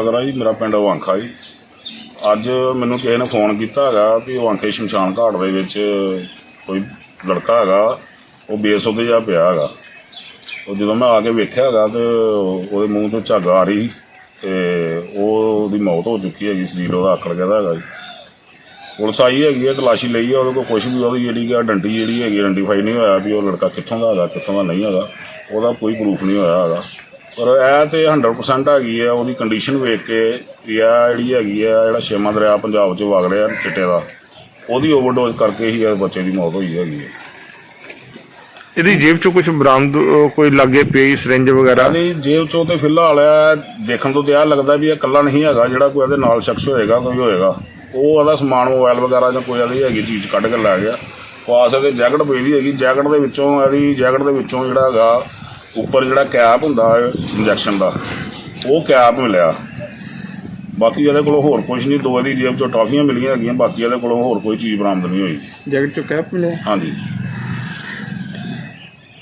ਠਾਕਰਾ ਜੀ, ਮੇਰਾ ਪਿੰਡ ਵਾਂਖਾ ਜੀ। ਅੱਜ ਮੈਨੂੰ ਕਿਸੇ ਨੇ ਫੋਨ ਕੀਤਾ ਹੈਗਾ ਵੀ ਵਾਂਖੇ ਸ਼ਮਸ਼ਾਨ ਘਾਟ ਦੇ ਵਿੱਚ ਕੋਈ ਲੜਕਾ ਹੈਗਾ, ਉਹ ਬੇਸੁੱਧ ਜਿਹਾ ਪਿਆ ਹੈਗਾ। ਉਹ ਜਦੋਂ ਮੈਂ ਆ ਕੇ ਵੇਖਿਆ ਹੈਗਾ ਤੇ ਉਹਦੇ ਮੂੰਹ ਤੋਂ ਝੱਗ ਆ ਰਹੀ ਤੇ ਉਹ ਉਹਦੀ ਮੌਤ ਹੋ ਚੁੱਕੀ ਹੈਗੀ, ਸਰੀਰ ਉਹਦਾ ਆਕੜ ਗਿਆ ਹੈਗਾ ਜੀ। ਪੁਲਿਸ ਆਈ ਹੈਗੀ ਹੈ, ਤਲਾਸ਼ੀ ਲਈ ਹੈ, ਉਹਦੇ ਕੋਲ ਕੁਝ ਵੀ, ਉਹਦੀ ਜਿਹੜੀ ਆ ਡੰਡੀ ਜਿਹੜੀ ਹੈਗੀ ਆਇਡੈਂਟੀਫਾਈ ਨਹੀਂ ਹੋਇਆ ਵੀ ਉਹ ਲੜਕਾ ਕਿੱਥੋਂ ਦਾ ਹੈਗਾ, ਕਿੱਥੋਂ ਦਾ ਨਹੀਂ ਹੈਗਾ। ਉਹਦਾ ਕੋਈ ਪ੍ਰੂਫ ਨਹੀਂ ਹੋਇਆ ਹੈਗਾ। ਪਰ ਇਹ ਤੇ 100% ਹੈਗੀ ਹੈ ਉਹਦੀ ਕੰਡੀਸ਼ਨ ਵੇਖ ਕੇ ਇਹ ਜਿਹੜੀ ਹੈਗੀ ਹੈ ਜਿਹੜਾ ਛੇਵਾਂ ਦਰਿਆ ਪੰਜਾਬ 'ਚ ਵਗ ਰਿਹਾ ਚਿੱਟੇ ਦਾ ਉਹਦੀ ਓਵਰਡੋਜ਼ ਕਰਕੇ ਹੀ ਇਹ ਬੱਚੇ ਦੀ ਮੌਤ ਹੋਈ ਹੈਗੀ ਹੈ ਇਹਦੀ ਜੇਬ ਚੋਂ ਕੁਝ ਬਰਾਮਦ ਅਹ, ਕੋਈ ਲੱਗੇ ਪਈ ਸਿਰਿੰਜ ਵਗੈਰਾ? ਯਾਨੀ ਜੇਲ੍ਹ ਚੋਂ ਤੇ ਫਿਲਹਾਲ ਇਹ ਦੇਖਣ ਤੋਂ ਤੇ ਇਹ ਲੱਗਦਾ ਵੀ ਇਹ ਇਕੱਲਾ ਨਹੀਂ ਹੈਗਾ ਜਿਹੜਾ ਕੋਈ ਇਹਦੇ ਨਾਲ ਸ਼ਖਸ ਹੋਏਗਾ ਕੋਈ ਹੋਏਗਾ। ਉਹ ਉਹਦਾ ਸਮਾਨ ਮੋਬਾਈਲ ਵਗੈਰਾ ਜਾਂ ਕੋਈ ਇਹਦੀ ਹੈਗੀ ਚੀਜ਼ ਕੱਢ ਕੇ ਲੈ ਗਿਆ। ਪਾਸ ਇਹਦੇ ਜੈਕਟ ਪਈ ਦੀ ਹੈਗੀ ਜੈਕਟ ਦੇ ਵਿੱਚੋਂ ਇਹਦੀ ਜੈਕਟ ਦੇ ਵਿੱਚੋਂ ਜਿਹੜਾ ਹੈਗਾ ਉੱਪਰ ਜਿਹੜਾ ਕੈਪ ਹੁੰਦਾ ਇੰਜੈਕਸ਼ਨ ਦਾ ਉਹ ਕੈਪ ਮਿਲਿਆ। ਬਾਕੀ ਇਹਦੇ ਕੋਲੋਂ ਹੋਰ ਕੁਝ ਨਹੀਂ ਦੋ ਇਹਦੀ ਜੇਬ ਚੋਂ ਟਾਫੀਆਂ ਮਿਲੀਆਂ ਹੈਗੀਆਂ ਬਾਕੀ ਇਹਦੇ ਕੋਲੋਂ ਹੋਰ ਕੋਈ ਚੀਜ਼ ਬਰਾਮਦ ਨਹੀਂ ਹੋਈ। ਜੈਕਟ ਚੋਂ ਕੈਪ ਮਿਲਿਆ? ਹਾਂਜੀ।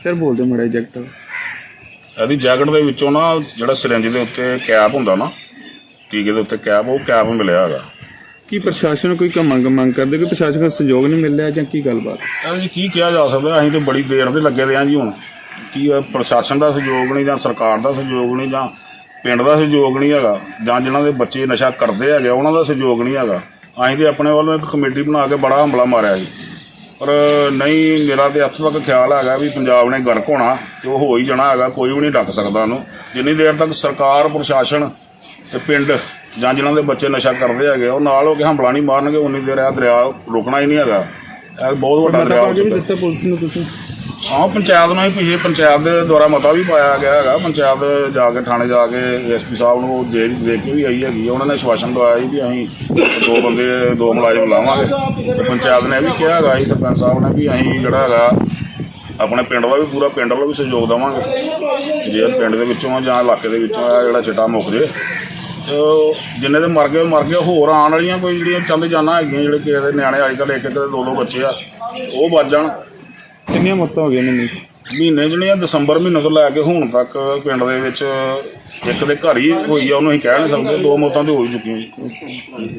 ਸਰ ਬੋਲਦੇ ਮੜਾ ਜੈਕਟ ਇਹਦੀ ਜੈਕਟ ਦੇ ਵਿੱਚੋਂ ਨਾ ਜਿਹੜਾ ਸਿਰਿੰਜ ਦੇ ਉੱਤੇ ਕੈਪ ਹੁੰਦਾ ਨਾ ਟੀਕੇ ਦੇ ਉੱਤੇ ਕੈਪ ਉਹ ਕੈਪ ਮਿਲਿਆ ਹੈਗਾ। ਕੀ ਪ੍ਰਸ਼ਾਸਨ ਕੋਈ ਕੰਮ ਮੰਗ ਮੰਗ ਕਰਦੇ? ਕਿ ਪ੍ਰਸ਼ਾਸਨ ਦਾ ਸਹਿਯੋਗ ਨਹੀਂ ਮਿਲ ਰਿਹਾ ਜਾਂ ਕੀ ਗੱਲਬਾਤ? ਇਹ ਜੀ ਕੀ ਕਿਹਾ ਜਾ ਸਕਦਾ? ਅਸੀਂ ਤੇ ਬੜੀ ਦੇਰ ਦੇ ਲੱਗੇ ਦੇ ਆਂ ਜੀ ਹੁਣ। ਕੀ ਇਹ ਪ੍ਰਸ਼ਾਸਨ ਦਾ ਸਹਿਯੋਗ ਨਹੀਂ ਜਾਂ ਸਰਕਾਰ ਦਾ ਸਹਿਯੋਗ ਨਹੀਂ ਜਾਂ ਪਿੰਡ ਦਾ ਸਹਿਯੋਗ ਨਹੀਂ ਹੈਗਾ? ਜਾਂ ਜਿਨ੍ਹਾਂ ਦੇ ਬੱਚੇ ਨਸ਼ਾ ਕਰਦੇ ਹੈਗੇ ਉਹਨਾਂ ਦਾ ਸਹਿਯੋਗ ਨਹੀਂ ਹੈਗਾ? ਅਸੀਂ ਤੇ ਆਪਣੇ ਵੱਲੋਂ ਇੱਕ ਕਮੇਟੀ ਬਣਾ ਕੇ ਬੜਾ ਹੰਬਲਾ ਮਾਰਿਆ ਸੀ। ਪਰ ਨਹੀਂ ਮੇਰਾ ਤੇ ਇੱਥੋਂ ਤੱਕ ਖਿਆਲ ਹੈਗਾ ਵੀ ਪੰਜਾਬ ਨੇ ਗਰਕ ਹੋਣਾ ਤੇ ਉਹ ਹੋ ਹੀ ਜਾਣਾ ਹੈਗਾ ਕੋਈ ਵੀ ਨਹੀਂ ਡੱਕ ਸਕਦਾ ਉਹਨੂੰ। ਜਿੰਨੀ ਦੇਰ ਤੱਕ ਸਰਕਾਰ ਪ੍ਰਸ਼ਾਸਨ ਤੇ ਪਿੰਡ ਜਾਂ ਜਿਨ੍ਹਾਂ ਦੇ ਬੱਚੇ ਨਸ਼ਾ ਕਰਦੇ ਹੈਗੇ ਉਹ ਨਾਲ ਹੋ ਕੇ ਹੰਬਲਾ ਨਹੀਂ ਮਾਰਨਗੇ ਉਨੀ ਦੇਰ ਇਹ ਦਰਿਆ ਰੁਕਣਾ ਹੀ ਨਹੀਂ ਹੈਗਾ। ਇਹ ਬਹੁਤ ਵੱਡਾ ਦਰਿਆ ਹੋ ਚੁੱਕਾ। ਪੁਲਿਸ ਨੂੰ ਤੁਸੀਂ? ਹਾਂ, ਪੰਚਾਇਤ ਨੂੰ ਹੀ ਪਿਛੇ, ਪੰਚਾਇਤ ਦੇ ਦੁਆਰਾ ਮਤਾ ਵੀ ਪਾਇਆ ਗਿਆ ਹੈਗਾ। ਪੰਚਾਇਤ ਜਾ ਕੇ, ਥਾਣੇ ਜਾ ਕੇ ਐਸਪੀ ਸਾਹਿਬ ਨੂੰ ਜੇਲ੍ਹ ਦੇਖ ਕੇ ਵੀ ਆਈ ਹੈਗੀ। ਹੈ। ਉਹਨਾਂ ਨੇ ਸ਼ਵਾਸ਼ਨ ਦਵਾਇਆ ਸੀ ਵੀ ਅਸੀਂ ਦੋ ਬੰਦੇ, ਦੋ ਮੁਲਾਜ਼ਮ ਲਾਵਾਂਗੇ। ਤੇ ਪੰਚਾਇਤ ਨੇ ਇਹ ਵੀ ਕਿਹਾ ਹੈਗਾ ਸੀ, ਸਰਪੰਚ ਸਾਹਿਬ ਨੇ ਵੀ ਅਸੀਂ ਜਿਹੜਾ ਹੈਗਾ, ਆਪਣੇ ਪਿੰਡ ਦਾ ਵੀ ਪੂਰਾ ਪਿੰਡ ਵੱਲੋਂ ਵੀ ਸਹਿਯੋਗ ਦੇਵਾਂਗੇ। ਜੇ ਪਿੰਡ ਦੇ ਵਿੱਚੋਂ ਜਾਂ ਇਲਾਕੇ ਦੇ ਵਿੱਚੋਂ ਆ ਜਿਹੜਾ ਚਿੱਟਾ ਮੁੱਕ ਜੇ, ਤੇ ਜਿੰਨੇ ਦੇ ਮਰ ਗਏ ਮਰ ਗਏ। ਹੋਰ ਆਉਣ ਵਾਲੀਆਂ ਕੋਈ ਜਿਹੜੀਆਂ ਚੰਦ ਜਾਨਾਂ ਹੈਗੀਆਂ, ਜਿਹੜੇ ਕਿਸੇ ਦੇ ਨਿਆਣੇ ਅੱਜ ਕੱਲ੍ਹ ਇੱਕ ਇੱਕ, ਦੇ, ਦੋ ਦੋ ਬੱਚੇ ਆ, ਉਹ ਬਚ ਜਾਣ। ਕਿੰਨੀਆਂ ਮੌਤਾਂ ਹੋ ਗਈਆਂ ਨੇ ਮਹੀਨੇ ਜਿਹੜੀਆਂ ਦਸੰਬਰ ਮਹੀਨੇ ਤੋਂ ਲੈ ਕੇ ਹੁਣ ਤੱਕ ਪਿੰਡ ਦੇ ਵਿੱਚ ਇੱਕ ਦੇ ਘਰ ਹੀ ਹੋਈ ਆ, ਉਹਨੂੰ ਅਸੀਂ ਕਹਿ ਨਹੀਂ ਸਕਦੇ, ਦੋ ਮੌਤਾਂ ਤੇ ਹੋ ਹੀ ਚੁੱਕੀਆਂ ਜੀ।